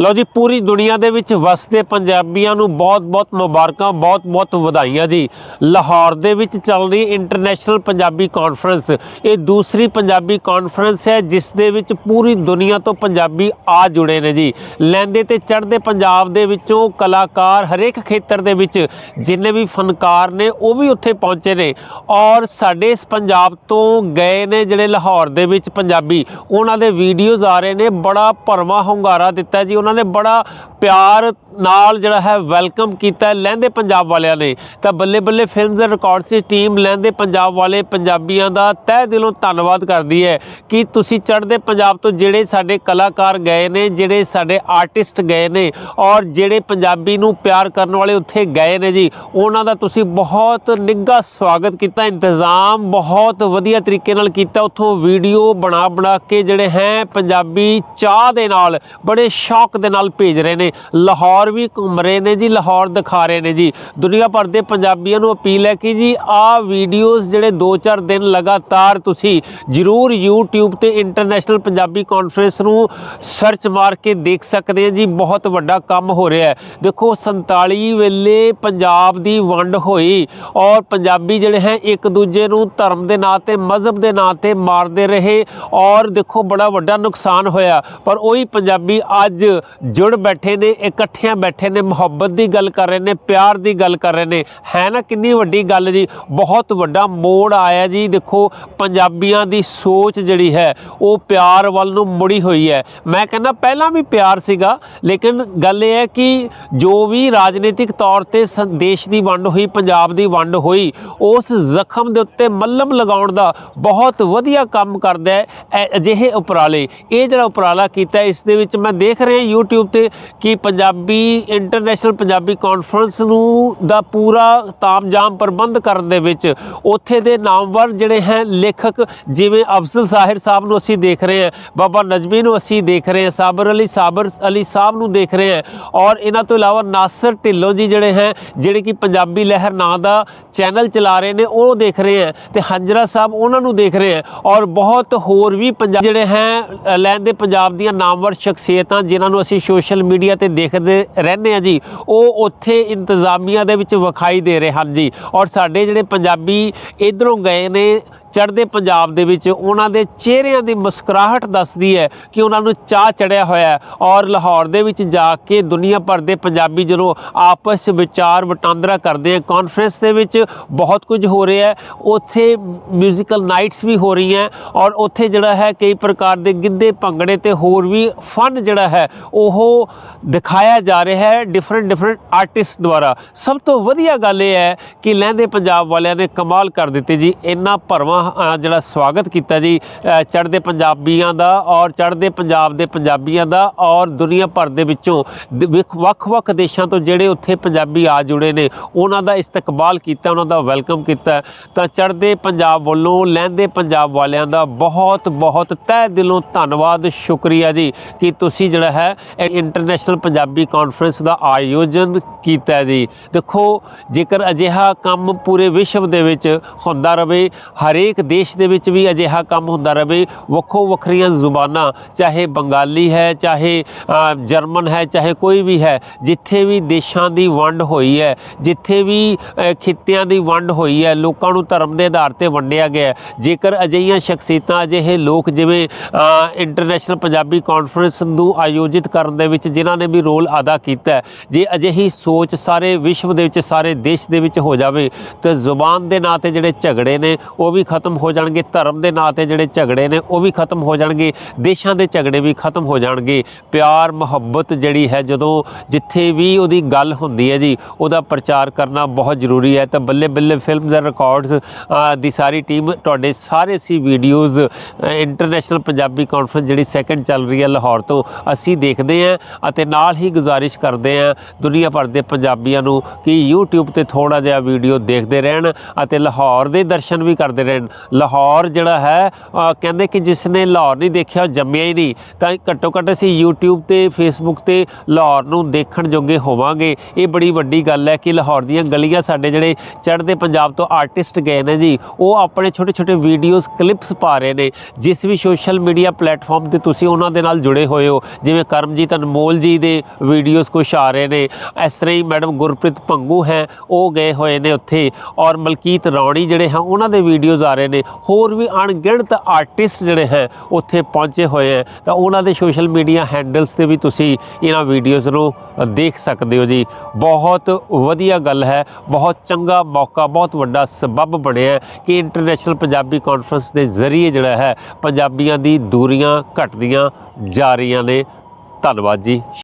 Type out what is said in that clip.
ਲਓ ਜੀ, ਪੂਰੀ ਦੁਨੀਆ ਦੇ ਵਿੱਚ ਵਸਦੇ ਪੰਜਾਬੀਆਂ ਨੂੰ ਬਹੁਤ-ਬਹੁਤ ਮੁਬਾਰਕਾਂ ਬਹੁਤ-ਬਹੁਤ ਵਧਾਈਆਂ ਜੀ। ਲਾਹੌਰ ਦੇ ਵਿੱਚ ਚੱਲ ਰਹੀ ਇੰਟਰਨੈਸ਼ਨਲ ਪੰਜਾਬੀ ਕਾਨਫਰੰਸ ਇਹ ਦੂਸਰੀ ਪੰਜਾਬੀ ਕਾਨਫਰੰਸ ਹੈ, ਜਿਸ ਦੇ ਵਿੱਚ ਪੂਰੀ ਦੁਨੀਆ ਤੋਂ ਪੰਜਾਬੀ ਆ ਜੁੜੇ ਨੇ ਜੀ। ਲੈਂਦੇ ਤੇ ਚੜ੍ਹਦੇ ਪੰਜਾਬ ਦੇ ਵਿੱਚੋਂ ਕਲਾਕਾਰ ਹਰੇਕ ਖੇਤਰ ਦੇ ਵਿੱਚ ਜਿੰਨੇ ਵੀ ਫਨਕਾਰ ਨੇ, ਉਹ ਵੀ ਉੱਥੇ ਪਹੁੰਚੇ ਨੇ। ਔਰ ਸਾਡੇ ਇਸ ਪੰਜਾਬ ਤੋਂ ਗਏ ਨੇ ਜਿਹੜੇ ਲਾਹੌਰ ਦੇ ਵਿੱਚ ਪੰਜਾਬੀ, ਉਹਨਾਂ ਦੇ ਵੀਡੀਓਜ਼ ਆ ਰਹੇ ਨੇ, ਬੜਾ ਭਰਵਾਂ ਹੁੰਗਾਰਾ ਦਿੱਤਾ ਜੀ ਉਹਨਾਂ ਨੇ ਬੜਾ ਪਿਆਰ ਨਾਲ ਜਿਹੜਾ ਹੈ ਵੈਲਕਮ ਕੀਤਾ ਲਹਿੰਦੇ ਪੰਜਾਬ ਵਾਲਿਆਂ ਨੇ। ਤਾਂ Balle Balle films and records the team ਲਹਿੰਦੇ ਪੰਜਾਬ ਵਾਲੇ ਪੰਜਾਬੀਆਂ ਦਾ ਤਹਿ ਦਿਲੋਂ ਧੰਨਵਾਦ ਕਰਦੀ ਹੈ ਕਿ ਤੁਸੀਂ ਚੜ੍ਹਦੇ ਪੰਜਾਬ ਤੋਂ ਜਿਹੜੇ ਸਾਡੇ ਕਲਾਕਾਰ ਗਏ ਨੇ, ਜਿਹੜੇ ਸਾਡੇ ਆਰਟਿਸਟ ਗਏ ਨੇ ਔਰ ਜਿਹੜੇ ਪੰਜਾਬੀ ਨੂੰ ਪਿਆਰ ਕਰਨ ਵਾਲੇ ਉੱਥੇ ਗਏ ਨੇ ਜੀ, ਉਹਨਾਂ ਦਾ ਤੁਸੀਂ ਬਹੁਤ ਨਿੱਘਾ ਸਵਾਗਤ ਕੀਤਾ, ਇੰਤਜ਼ਾਮ ਬਹੁਤ ਵਧੀਆ ਤਰੀਕੇ ਨਾਲ ਕੀਤਾ, ਉੱਥੋਂ ਵੀਡੀਓ ਬਣਾ ਬਣਾ ਕੇ ਜਿਹੜੇ ਹੈ ਪੰਜਾਬੀ ਚਾਹ ਦੇ ਨਾਲ ਬੜੇ ਸ਼ੌਕ ਦੇ ਨਾਲ ਭੇਜ ਰਹੇ ਨੇ। ਲਾਹੌਰ ਵੀ ਘੁੰਮ ਰਹੇ ਨੇ ਜੀ, ਲਾਹੌਰ ਦਿਖਾ ਰਹੇ ਨੇ ਜੀ। ਦੁਨੀਆ ਭਰ ਦੇ ਪੰਜਾਬੀਆਂ ਨੂੰ ਅਪੀਲ ਹੈ ਕਿ ਜੀ, ਆਹ ਵੀਡੀਓਜ਼ ਜਿਹੜੇ 2-4 ਦਿਨ ਲਗਾਤਾਰ ਤੁਸੀਂ ਜਰੂਰ YouTube ਤੇ ਇੰਟਰਨੈਸ਼ਨਲ ਪੰਜਾਬੀ ਕਾਨਫਰੰਸ ਨੂੰ ਸਰਚ ਮਾਰ ਕੇ ਦੇਖ ਸਕਦੇ ਆ ਜੀ। ਬਹੁਤ ਵੱਡਾ ਕੰਮ ਹੋ ਰਿਹਾ ਹੈ। ਦੇਖੋ 47 ਵੇਲੇ ਪੰਜਾਬ ਦੀ ਵੰਡ ਹੋਈ ਔਰ ਪੰਜਾਬੀ ਜਿਹੜੇ ਹੈ, ਇੱਕ ਦੂਜੇ ਨੂੰ ਧਰਮ ਦੇ ਨਾਂ ਤੇ, ਮਜ਼ਹਬ ਦੇ ਨਾਂ ਤੇ ਮਾਰਦੇ ਰਹੇ ਔਰ ਦੇਖੋ, ਬੜਾ ਵੱਡਾ ਨੁਕਸਾਨ ਹੋਇਆ। ਪਰ ਉਹੀ ਪੰਜਾਬੀ ਅੱਜ ਜੁੜ ਬੈਠੇ ਨੇ, ਇਕੱਠਿਆਂ ਬੈਠੇ ਨੇ, ਮੁਹੱਬਤ ਦੀ ਗੱਲ ਕਰ ਰਹੇ ਨੇ, ਪਿਆਰ ਦੀ ਗੱਲ ਕਰ ਰਹੇ ਨੇ। ਹੈ ਨਾ ਕਿੰਨੀ ਵੱਡੀ ਗੱਲ ਜੀ, ਬਹੁਤ ਵੱਡਾ ਮੋੜ ਆਇਆ ਜੀ, ਦੇਖੋ ਪੰਜਾਬੀਆਂ ਦੀ ਸੋਚ ਜਿਹੜੀ ਹੈ, ਉਹ ਪਿਆਰ ਵੱਲ ਨੂੰ ਮੁੜੀ ਹੋਈ ਹੈ। ਮੈਂ ਕਹਿੰਦਾ ਪਹਿਲਾਂ ਵੀ ਪਿਆਰ ਸੀਗਾ, ਲੇਕਿਨ ਗੱਲ ਇਹ ਹੈ ਕਿ ਜੋ ਵੀ ਰਾਜਨੀਤਿਕ ਤੌਰ ਤੇ ਸ- ਦੇਸ਼ ਦੀ ਵੰਡ ਹੋਈ, ਪੰਜਾਬ ਦੀ ਵੰਡ ਹੋਈ, ਉਸ ਜ਼ਖਮ ਦੇ ਉੱਤੇ ਮੱਲਮ ਲਗਾਉਣ ਦਾ ਬਹੁਤ ਵਧੀਆ ਕੰਮ ਕਰਦਾ ਹੈ ਅਜਿਹੇ ਉਪਰਾਲੇ। ਇਹ ਜਿਹੜਾ ਉਪਰਾਲਾ ਕੀਤਾ, ਇਸ ਦੇ ਵਿੱਚ ਮੈਂ ਦੇਖ ਰਿਹਾ YouTube ਤੇ ਕਿ ਪੰਜਾਬੀ ਇੰਟਰਨੈਸ਼ਨਲ ਪੰਜਾਬੀ ਕਾਨਫਰੰਸ ਨੂੰ ਦਾ ਪੂਰਾ ਤਾਮਜਾਮ ਪ੍ਰਬੰਧ ਕਰਨ ਦੇ ਵਿੱਚ ਉੱਥੇ ਦੇ ਨਾਮਵਰ ਜਿਹੜੇ ਹੈ ਲੇਖਕ ਜਿਵੇਂ ਅਫਜ਼ਲ ਸਾਹਿਰ ਸਾਹਿਬ ਨੂੰ ਅਸੀਂ ਦੇਖ ਰਹੇ ਹਾਂ, ਬਾਬਾ ਨਜਮੀ ਨੂੰ ਅਸੀਂ ਦੇਖ ਰਹੇ ਹਾਂ, ਸਾਬਰ ਅਲੀ ਸਾਬਰ ਅਲੀ ਸਾਹਿਬ ਨੂੰ ਦੇਖ ਰਹੇ ਹਾਂ ਔਰ ਇਹਨਾਂ ਤੋਂ ਇਲਾਵਾ ਨਾਸਰ ਢਿੱਲੋਂ ਜੀ ਜਿਹੜੇ ਹੈ, ਜਿਹੜੇ ਕਿ ਪੰਜਾਬੀ ਲਹਿਰ ਨਾਂ ਦਾ ਚੈਨਲ ਚਲਾ ਰਹੇ ਨੇ, ਉਹ ਦੇਖ ਰਹੇ ਹਾਂ ਤੇ ਹੰਜਰਾ ਸਾਹਿਬ ਉਹਨਾਂ ਨੂੰ ਦੇਖ ਰਹੇ ਹਾਂ ਔਰ ਬਹੁਤ ਹੋਰ ਵੀ ਪੰਜਾਬ ਜਿਹੜੇ ਹੈ ਲੈਂਦੇ ਪੰਜਾਬ ਦੀਆਂ ਨਾਮਵਰ ਸ਼ਖਸੀਅਤਾਂ ਜਿਨ੍ਹਾਂ ਨੂੰ ਅਸੀਂ ਸੋਸ਼ਲ ਮੀਡੀਆ ਤੇ ਦੇਖਦੇ ਰਹਿੰਦੇ ਆ ਜੀ, ਉਹ ਉੱਥੇ ਇੰਤਜ਼ਾਮੀਆਂ ਦੇ ਵਿੱਚ ਵਿਖਾਈ ਦੇ ਰਹੇ ਹਨ ਜੀ। ਔਰ ਸਾਡੇ ਜਿਹੜੇ ਪੰਜਾਬੀ ਇਧਰੋਂ ਗਏ ਨੇ ਚੜ੍ਹਦੇ ਪੰਜਾਬ ਦੇ ਵਿੱਚ ਉਹਨਾਂ ਦੇ ਚਿਹਰਿਆਂ ਦੀ ਮੁਸਕਰਾਹਟ ਦੱਸਦੀ ਹੈ ਕਿ ਉਹਨਾਂ ਨੂੰ ਚਾਹ ਚੜਿਆ ਹੋਇਆ ਔਰ ਲਾਹੌਰ ਦੇ ਵਿੱਚ ਜਾ ਕੇ ਦੁਨੀਆ ਭਰ ਦੇ ਪੰਜਾਬੀ ਜਦੋਂ ਆਪਸ 'ਚ ਵਿਚਾਰ ਵਟਾਂਦਰਾ ਕਰਦੇ ਆ ਕਾਨਫਰੰਸ ਦੇ ਵਿੱਚ ਬਹੁਤ ਕੁਝ ਹੋ ਰਿਹਾ ਹੈ। ਉੱਥੇ ਮਿਊਜ਼ੀਕਲ ਨਾਈਟਸ ਵੀ ਹੋ ਰਹੀਆਂ ਔਰ ਉੱਥੇ ਜਿਹੜਾ ਹੈ ਕਈ ਪ੍ਰਕਾਰ ਦੇ ਗਿੱਧੇ, ਭੰਗੜੇ ਤੇ ਹੋਰ ਵੀ ਫਨ ਜਿਹੜਾ ਹੈ, ਉਹ ਦਿਖਾਇਆ ਜਾ ਰਿਹਾ ਹੈ ਡਿਫਰੈਂਟ ਡਿਫਰੈਂਟ ਆਰਟਿਸਟ ਦੁਆਰਾ। ਸਭ ਤੋਂ ਵਧੀਆ ਗੱਲ ਇਹ ਹੈ ਕਿ ਲਹਿੰਦੇ ਪੰਜਾਬ ਵਾਲਿਆਂ ਨੇ ਕਮਾਲ ਕਰ ਦਿੱਤੇ ਜੀ। ਇੰਨਾ ਭਰਵਾਂ ਅ, ਜਿਹੜਾ ਸਵਾਗਤ ਕੀਤਾ ਜੀ ਅ, ਚੜ੍ਹਦੇ ਪੰਜਾਬੀਆਂ ਦਾ ਔਰ ਚੜ੍ਹਦੇ ਪੰਜਾਬ ਦੇ ਪੰਜਾਬੀਆਂ ਦਾ ਔਰ ਦੁਨੀਆ ਭਰ ਦੇ ਵਿੱਚੋਂ ਦ- ਵੱਖ- ਵੱਖ-ਵੱਖ ਦੇਸ਼ਾਂ ਤੋਂ ਜਿਹੜੇ ਉੱਥੇ ਪੰਜਾਬੀ ਆ ਜੁੜੇ ਨੇ ਉਹਨਾਂ ਦਾ ਇਸਤਕਬਾਲ ਕੀਤਾ ਉਹਨਾਂ ਦਾ ਵੈਲਕਮ ਕੀਤਾ। ਤਾਂ ਚੜ੍ਹਦੇ ਪੰਜਾਬ ਵੱਲੋਂ ਲਹਿੰਦੇ ਪੰਜਾਬ ਵਾਲਿਆਂ ਦਾ ਬਹੁਤ ਬਹੁਤ ਤਹਿ ਦਿਲੋਂ ਧੰਨਵਾਦ ਸ਼ੁਕਰੀਆ ਜੀ ਕਿ ਤੁਸੀਂ ਜਿਹੜਾ ਹੈ ਇਹ ਇੰਟਰਨੈਸ਼ਨਲ ਪੰਜਾਬੀ ਕਾਨਫਰੰਸ ਦਾ ਆਯੋਜਨ ਕੀਤਾ ਹੈ ਜੀ। ਦੇਖੋ ਜੇਕਰ ਅਜਿਹਾ ਕੰਮ ਪੂਰੇ ਵਿਸ਼ਵ ਦੇ ਵਿੱਚ ਹੁੰਦਾ ਰਵੇ ਹਰੇਕ ਦੇਸ਼ ਦੇ ਵਿੱਚ ਵੀ ਅਜਿਹਾ ਕੰਮ ਹੁੰਦਾ ਰਹੇ। ਵੱਖੋ ਵੱਖਰੀਆਂ ਜ਼ੁਬਾਨਾਂ, ਚਾਹੇ ਬੰਗਾਲੀ ਹੈ, ਚਾਹੇ ਜਰਮਨ ਹੈ, ਚਾਹੇ ਕੋਈ ਵੀ ਹੈ, ਜਿੱਥੇ ਵੀ ਦੇਸ਼ਾਂ ਦੀ ਵੰਡ ਹੋਈ ਹੈ, ਜਿੱਥੇ ਵੀ ਖਿੱਤਿਆਂ ਦੀ ਵੰਡ ਹੋਈ ਹੈ, ਲੋਕਾਂ ਨੂੰ ਧਰਮ ਦੇ ਆਧਾਰ ਤੇ ਵੰਡਿਆ ਗਿਆ ਜੇਕਰ ਅਜਿਹੀਆਂ ਸ਼ਖਸੀਅਤਾਂ, ਅਜਿਹੇ ਲੋਕ ਜਿਵੇਂ ਇੰਟਰਨੈਸ਼ਨਲ ਪੰਜਾਬੀ ਕਾਨਫਰੰਸ ਨੂੰ ਆਯੋਜਿਤ ਕਰਨ ਦੇ ਵਿੱਚ ਜਿਨ੍ਹਾਂ ਨੇ ਵੀ ਰੋਲ ਅਦਾ ਕੀਤਾ ਜੇ ਅਜਿਹੀ ਸੋਚ ਸਾਰੇ ਵਿਸ਼ਵ ਦੇ ਵਿੱਚ, ਸਾਰੇ ਦੇਸ਼ ਦੇ ਵਿੱਚ ਹੋ ਜਾਵੇ, ਤੇ ਜ਼ੁਬਾਨ ਦੇ ਨਾਂ ਤੇ ਜਿਹੜੇ ਝਗੜੇ ਨੇ, ਉਹ ਵੀ ਖਤਮ ਹੋ ਜਾਣਗੇ, ਧਰਮ ਦੇ ਨਾਂ ਤੇ ਜਿਹੜੇ ਝਗੜੇ ਨੇ, ਉਹ ਵੀ ਖਤਮ ਹੋ ਜਾਣਗੇ, ਦੇਸ਼ਾਂ ਦੇ ਝਗੜੇ ਵੀ ਖਤਮ ਹੋ ਜਾਣਗੇ। ਪਿਆਰ, ਮੁਹੱਬਤ ਜਿਹੜੀ ਹੈ, ਜਦੋਂ ਜਿੱਥੇ ਵੀ ਉਹਦੀ ਗੱਲ ਹੁੰਦੀ ਹੈ ਜੀ, ਉਹਦਾ ਪ੍ਰਚਾਰ ਕਰਨਾ ਬਹੁਤ ਜ਼ਰੂਰੀ ਹੈ। ਤਾਂ Balle Balle films and records ਦੀ ਸਾਰੀ ਟੀਮ ਤੁਹਾਡੇ ਸਾਰੇ ਸੀ ਵੀਡੀਓਜ਼ ਇੰਟਰਨੈਸ਼ਨਲ ਪੰਜਾਬੀ ਕਾਨਫਰੰਸ ਜਿਹੜੀ ਸੈਕੰਡ ਚੱਲ ਰਹੀ ਹੈ ਲਾਹੌਰ ਤੋਂ, ਅਸੀਂ ਦੇਖਦੇ ਹਾਂ ਅਤੇ ਨਾਲ ਹੀ ਗੁਜ਼ਾਰਿਸ਼ ਕਰਦੇ ਹਾਂ ਦੁਨੀਆ ਭਰ ਦੇ ਪੰਜਾਬੀਆਂ ਨੂੰ ਕਿ YouTube ਤੇ ਥੋੜਾ ਜਿਹਾ ਵੀਡੀਓ ਦੇਖਦੇ ਰਹਿਣ ਅਤੇ ਲਾਹੌਰ ਦੇ ਦਰਸ਼ਨ ਵੀ ਕਰਦੇ ਰਹਿਣ। ਲਾਹੌਰ ਜਿਹੜਾ ਹੈ ਕਹਿੰਦੇ ਕਿ ਜਿਸ ਨੇ ਲਾਹੌਰ ਨਹੀਂ ਦੇਖਿਆ, ਉਹ ਜੰਮਿਆ ਹੀ ਨਹੀਂ। ਤਾਂ ਘੱਟੋ ਘੱਟ ਅਸੀਂ YouTube ਤੇ, Facebook ਤੇ ਲਾਹੌਰ ਨੂੰ ਦੇਖਣ ਜੋਗੇ ਹੋਵਾਂਗੇ। ਇਹ ਬੜੀ ਵੱਡੀ ਗੱਲ ਹੈ ਕਿ ਲਾਹੌਰ ਦੀਆਂ ਗਲੀਆਂ ਸਾਡੇ ਜਿਹੜੇ ਚੜ੍ਹਦੇ ਪੰਜਾਬ ਤੋਂ ਆਰਟਿਸਟ ਗਏ ਨੇ ਜੀ, ਉਹ ਆਪਣੇ ਛੋਟੇ ਛੋਟੇ ਵੀਡੀਓਜ਼ ਕਲਿੱਪਸ ਪਾ ਰਹੇ ਨੇ। ਜਿਸ ਵੀ ਸੋਸ਼ਲ ਮੀਡੀਆ ਪਲੇਟਫਾਰਮ ਤੇ ਤੁਸੀਂ ਉਹਨਾਂ ਦੇ ਨਾਲ ਜੁੜੇ ਹੋਏ ਹੋ, ਜਿਵੇਂ ਕਰਮਜੀਤ ਅਨਮੋਲ ਜੀ ਦੇ ਵੀਡੀਓਜ਼ ਕੁਛ ਆ ਰਹੇ ਨੇ, ਇਸ ਤਰ੍ਹਾਂ ਹੀ ਮੈਡਮ ਗੁਰਪ੍ਰੀਤ ਭੰਗੂ ਹੈ, ਉਹ ਗਏ ਹੋਏ ਨੇ ਉੱਥੇ। ਔਰ ਮਲਕੀਤ ਰੌਣੀ ਜਿਹੜੇ ਹਨ, ਉਹਨਾਂ ਦੇ ਵੀਡੀਓਜ਼ ਆ ਰਹੇ ਨੇ। ਹੋਰ ਵੀ ਅਣਗਿਣਤ ਆਰਟਿਸਟ ਜਿਹੜੇ ਹੈ, ਉੱਥੇ ਪਹੁੰਚੇ ਹੋਏ ਹੈ। ਤਾਂ ਉਹਨਾਂ ਦੇ ਸੋਸ਼ਲ ਮੀਡੀਆ ਹੈਂਡਲਸ ਤੇ ਵੀ ਤੁਸੀਂ ਇਹਨਾਂ ਵੀਡੀਓਜ਼ ਨੂੰ ਦੇਖ ਸਕਦੇ ਹੋ ਜੀ। ਬਹੁਤ ਵਧੀਆ ਗੱਲ ਹੈ, ਬਹੁਤ ਚੰਗਾ ਮੌਕਾ, ਬਹੁਤ ਵੱਡਾ ਸਬਬ ਬਣਿਆ ਕਿ ਇੰਟਰਨੈਸ਼ਨਲ ਪੰਜਾਬੀ ਕਾਨਫਰੰਸ ਦੇ ਜ਼ਰੀਏ ਜਿਹੜਾ ਹੈ, ਪੰਜਾਬੀਆਂ ਦੀ ਦੂਰੀਆਂ ਘਟਦੀਆਂ ਜਾ ਰਹੀਆਂ ਨੇ। ਧੰਨਵਾਦ ਜੀ।